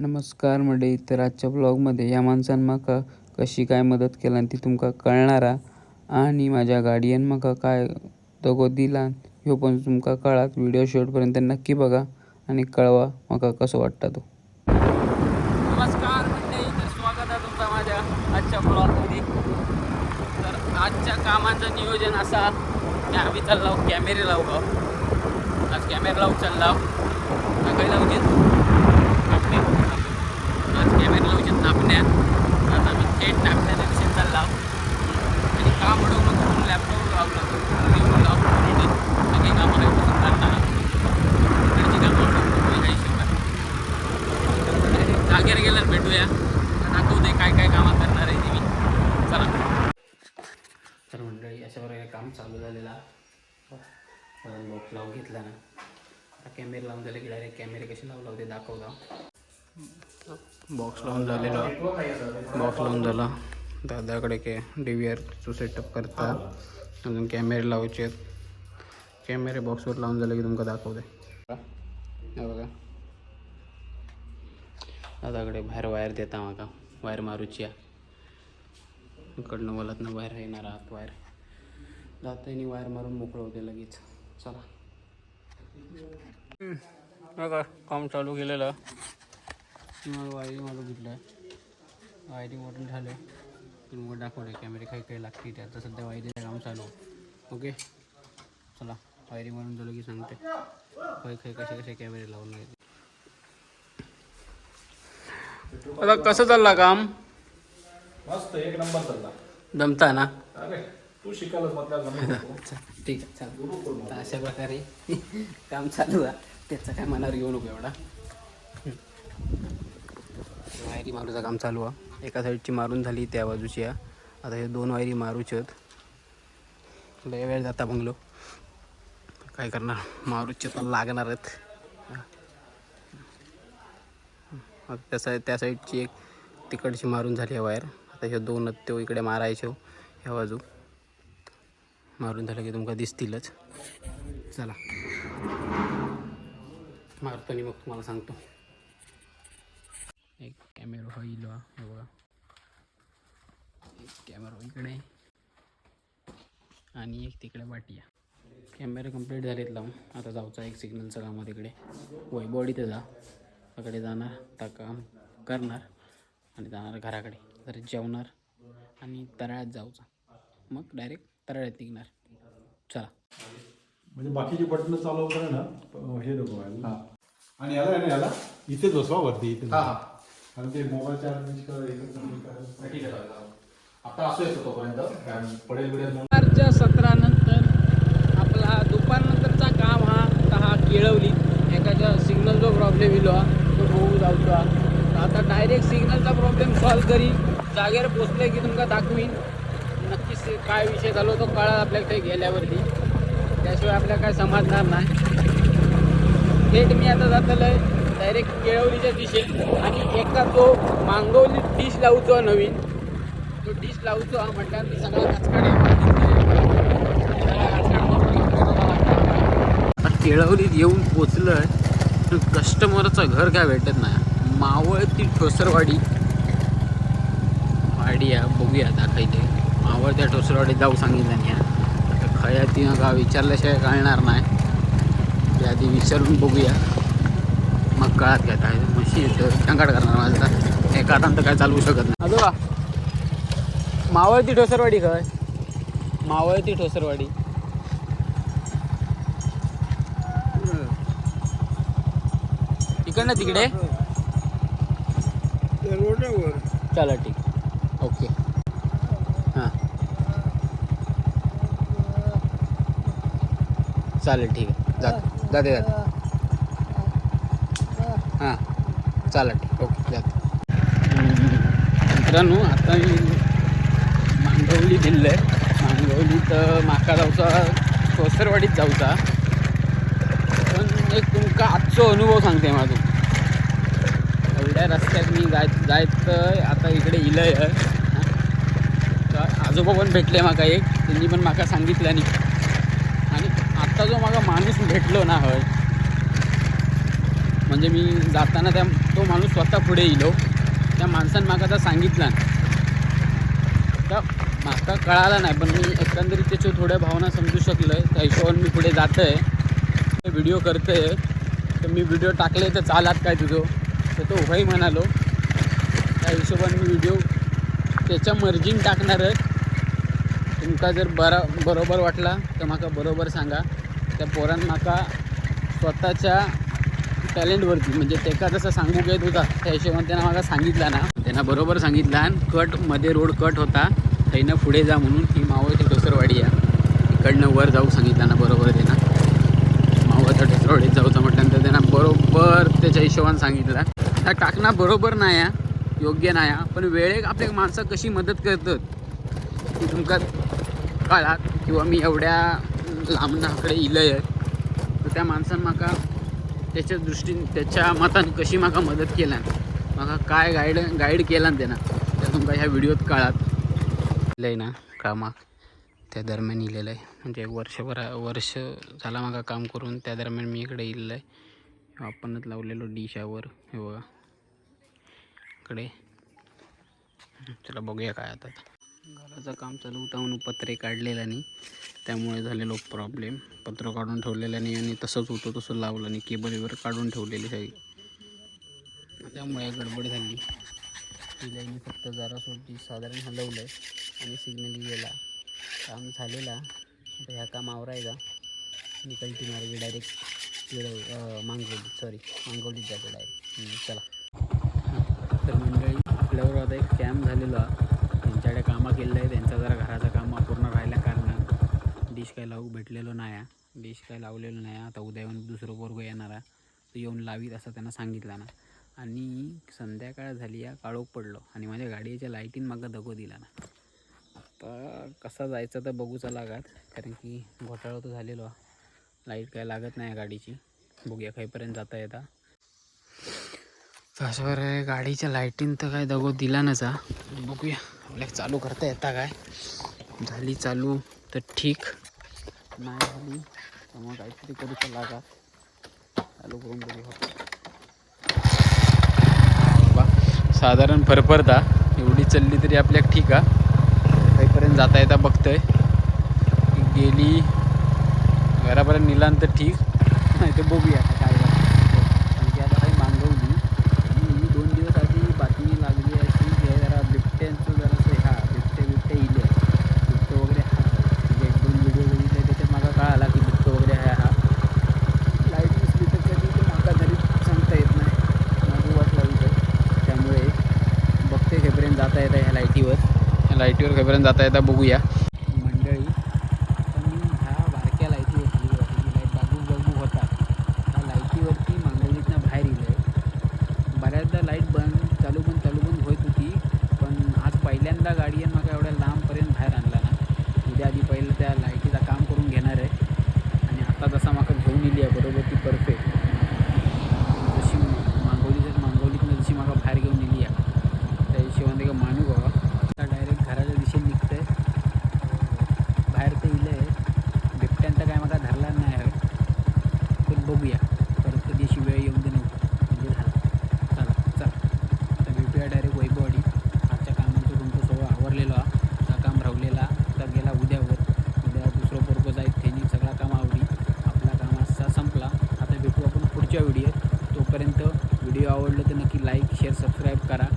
नमस्कार मंडळी तर आजच्या ब्लॉगमध्ये या माणसान म्हाका कशी काय मदत केला ती तुमका कळणारा? आणि माझ्या गाडयेन म्हाका काय दगो दिला? ह्यो पण तुमका कळात व्हिडिओ शेवटपर्यंत नक्की बघा आणि कळवा म्हाका कसो वाटता तो. नमस्कार मंडळी तर स्वागत आहे तुमचा माझ्या आजच्या ब्लॉगमध्ये तर आजच्या कामाचं नियोजन असा की आम्ही चाललो कॅमेरे लावू आज कॅमेरे लावू चालला. काय लावू कॅमेरा लावचे नापण्या. आता मी थेट नापण्याच्या दिशेने चालला आणि काम अडवलं करून लॅपटॉप लावलं घेऊन लावलं सगळी कामं काही बसून कामं अडवलं काही जागेवर गेल्यावर भेटूया. दाखवते काय काय कामं करणार आहे ती मी. चला. तर मंडळी अशा प्रकारे काम चालू झालेलं बॉक्स लावून घेतला ना. आता कॅमेरा लावून झाले की डायरेक्ट कॅमेरे कसे लावला होते दाखवता बॉक्स लावून झालेला. बॉक्स लावून झाला. दादाकडे के डी व्ही आरचं सेटअप करता अजून कॅमेरे लावायचे आहेत. कॅमेरे बॉक्सवर लावून झाले की तुमका दाखवते हे बघा. दादाकडे बाहेर वायर देता म्हाका वायर मारूची आहे इकडनं वलतनं बाहेर येणार आहात वायर जातानी वायर मारून मोकळं होते लगेच. चला. बघा काम चालू केलेलं. मग वायरिंग मारून घेतलं वायरिंग वरून झालं मग दाखवलं कॅमेरे काही काही लागते ते आता सध्या वायरिंगचं काम चालू आहे. ओके? चला वायरिंग मारून झालं की सांगते. काही काही कसे कसे कॅमेरे लावून आता कसं चाललं काम? मस्त एक नंबर चालला. जमता ना? अरे तू ठीक आहे चालू. अशा प्रकारे काम चालू आहे. त्याचं काय मनावर घेऊ नको एवढा. वायरी मारूचं काम चालू आहे. एका साईडची मारून झाली त्या बाजूची आहे. आता हे दोन वायरी मारूचे आहेत लय वेळ जाता बंगलो. काय करणार? मारूचे तर लागणार आहेत. त्या साईड त्या साईडची एक तिकडची मारून झाली आहे वायर. आता हे दोन त्यो ते इकडे मारायचे हो, ह्या बाजू. मारून झालं की तुमका दिसतीलच. चला. मारतो आणि मग तुम्हाला सांगतो. कॅमेरा होईल हा, हे बघा. एक कॅमेरा इकडे. आणि एक तिकडे बाटिया कॅमेरे कंप्लीट झालेत लावून. आता जाऊचा एक सिग्नलचं काम आहे तिकडे. वैबॉडी ते जा. तिकडे जाणार तर काम करणार आणि जाणार घराकडे. तर जेवणार आणि तराळ्यात जाऊचा. मग डायरेक्ट तराळ्यात निघणार. चला. म्हणजे बाकीची बटन चालवताना ना? प- हे नको आणि याला याला? इथेच बसवा वरती इथे आणि ते मोबाईल चार्जिंग ठीक आहे आता असं येतो तोपर्यंत पडेल बिडेल सत्रानंतर आपला दुपारनंतरचा काम हा आता हा केळवली. एखाद्या सिग्नलचा प्रॉब्लेम येलो हा तो होऊ जाऊचो हा तर आता डायरेक्ट सिग्नलचा प्रॉब्लेम सॉल्व करी. जागेवर पोचले की तुमका दाखवीन. नक्कीच ते काय विषय झालो तो कळा आपल्याकडे गेल्यावरती. त्याशिवाय आपल्याला काय समजणार नाही. थेट मी आता जातलं आहे डायरेक्ट केळवलीच्या दिशेत. आणि एका तो मांगवली डिश लावतो नवीन. तो डिश लावतो हा म्हटल्यावर मी सगळा कचकाडे केळवलीत येऊन पोचलं कस्टमरचं घर काय भेटत नाही. मावळती ठोसरवाडी. वाडी या बघूया दाखवते मावळ त्या ठोसरवाडीत जाऊ सांगितलं नाही आता खया तिनं का विचारल्याशिवाय कळणार नाही. यादी आधी विचारून बघूया. मग कळत काय काय म्हशी टंगाट करणार माझा एका तर काय चालवू शकत नाही. अजो मावळती ठोसरवाडी खय मावळती ठोसरवाडी. तिकडनं तिकडे? चला ठीक. ओके. हां. चालेल ठीक आहे. जात. जाते जाते. हां. चालेल. ठीक ओके जाते. मित्रांनो आता मी मांडवली दिलं आहे मांडवली तर माका जाऊचा कोसरवाडीत जाऊचा. पण एक तुमका आजचो अनुभव सांगते माझो. एवढ्या रस्त्यात मी जाय जायत आता इकडे इलंय आहे. आजोबा पण भेटले माका एक. त्यांनी पण माका सांगितलं आणि आणि आत्ता जो मागा माणूस भेटलो ना हय म्हणजे मी जाताना त्या तो माणूस स्वतः पुढे येलो हो. त्या माणसान माका तर सांगितला तर माका कळाला नाही पण मी एकंदरीत त्याच्या थोड्या भावना समजू शकलोय. त्या हिशोबाने मी पुढे जातो आहे व्हिडिओ करतोय. तर मी व्हिडिओ टाकले तर चालात काय तुझं? तर तो उभाही म्हणालो त्या हिशोबाने मी व्हिडिओ त्याच्या मर्जीन आहे. तुमका जर बरा बरोबर वाटला तर माका बरोबर सांगा. त्या पोरान माका स्वतःच्या टॅलेंटवरती म्हणजे तेका जसं सांगू घेत होता त्या हिशोबाने त्यांना मला सांगितलं ना. त्यांना बरोबर सांगितलं आणि कटमध्ये रोड कट होता. त्यानं पुढे जा म्हणून ही मावळची डोसरवाडी आहे इकडनं वर जाऊ सांगितलं ना बरोबर त्यांना. मावळच्या डोसरवाडीत जाऊचं म्हटल्यानंतर त्यांना बरोबर त्याच्या हिशोबाने सांगितलं. हा टाकणं बरोबर नाही आहे योग्य नाही आहे पण वेळेक आपल्या माणसं कशी मदत करतात ती तुमका कळात किंवा मी एवढ्या लांबनाकडे आहे तर त्या माणसान म्हाका त्याच्या दृष्टीने त्याच्या मतान कशी म्हाका मदत केल्यान म्हाका काय गाईड गाईड केला त्यानं त्या तुमका ह्या व्हिडिओत काळात इलंय ना कामाक. त्या दरम्यान इलेलं आहे म्हणजे वर्षभर वर्ष झाला म्हाका काम करून त्या दरम्यान मी इकडे इलेलं आहे आपणच लावलेलो डिशावर हे बघा. इकडे. चला बघूया काय आता. घराचं काम चालू होतं म्हणून पत्रे काढलेलं नाही. त्यामुळे झालेलो प्रॉब्लेम पत्र काढून ठेवलेलं नाही आणि तसंच होतं तसं लावलं नाही. केबल वगैरे काढून ठेवलेली सगळी त्यामुळे गडबड झाली. तिला मी फक्त जरा सोडली. साधारण हलवलं आहे आणि सिग्नल गेला. काम झालेला. आता ह्या काम आवरायचा निकलती मार्गे डायरेक्ट तिळ मांगवली. सॉरी मांगवलीत जाते डायरेक्ट चला. तर मंडळी आपल्यावर आता एक कॅम्प झालेला. त्यांच्याकडे कामं केलेलं आहे. त्यांचा जरा घराचं काम पूर्ण राहिल्या कारणानं. डिश काय लावू भेटलेलो नाही आहे. डिश काय लावलेलो नाही आता उद्या येऊन दुसरं बोरगो येणार आहे. तो येऊन लावीत असं त्यांना सांगितलं ना. आणि संध्याकाळ झाली या काळोख पडलो. आणि माझ्या गाडीच्या लाईटीन मागं दगो दिला ना. आता कसा जायचं तर बघूचा लागत. कारण की घोटाळा तर झालेलो लाइट काय लागत नाही गाडीची. बघूया खाईपर्यंत जाता येता. तशावर गाडीच्या लाईटीन तर काय दगो दिला नसा बघूया आपल्याला चालू करता येता काय. झाली चालू तर ठीक. नाही झाली तर मग काहीतरी करूचा लागा. चालू करून बघू. साधारण फरफरता एवढी चालली तरी आपल्याला ठीक आहे काहीपर्यंत जाता येता बघतंय. गेली घरापर्यंत निलांत ठीक. नाही तर बघूया आता काय झालं. कारण की आता काही मागवली आणि दोन दिवस आधी बातमी लागली अशी की हे जरा बिबट्यांचं जरासं हा बिबटे बिबटे इले बिबटे वगैरे हा म्हणजे एक दोन व्हिडिओ बघितले त्याच्यात मला कळाला की बिबटे वगैरे आहे हा लाइट नसली तर कधी ते माका घरी सांगता येत नाही माझी वाट लावली त्यामुळे बघते खेपर्यंत जाता येतं ह्या लाईटीवर सिटीवर लाईटीवर जाता येता बघूया. मंडळी पण ह्या बारक्या लायटी होती लाइट बाजू बघू होता ह्या लाईटीवरती मांगवलीतनं बाहेर येईल आहे बऱ्याचदा लाइट बंद चालू पण चालू पण होत होती पण आज पहिल्यांदा गाडी आहे मग एवढ्या लांबपर्यंत बाहेर आणला ना. उद्या आधी पहिलं त्या लाईटीचं काम करून घेणार आहे. आणि आता जसा माका घेऊन येली आहे बरोबर ती परफेक्ट जशी मागवली मागवलीतनं जशी मागं बाहेर घेऊन इली आहे त्या हिशोबाने का मानू बाबा आता डायरेक्ट घराच्या दिशेने निघतंय बाहेर ते इलं आहे बिबट्यांचा काय मला धरला नाही आहे पण बघूया परत कधी अशी वेळ येऊन दे नव्हतं म्हणजे झालं चला चला आता भेटूया डायरेक्ट वैभववाडी आजच्या कामाचं तुमचं सगळं आवरलेलं आहे हा काम रावलेला तर गेला उद्यावर उद्या दुसरं पोरगं जाईल त्यांनी सगळा काम आवडी आपला काम असा संपला आता भेटू आपण पुढच्या व्हिडिओत तोपर्यंत व्हिडिओ आवडलं तर नक्की लाईक शेअर सबस्क्राईब करा.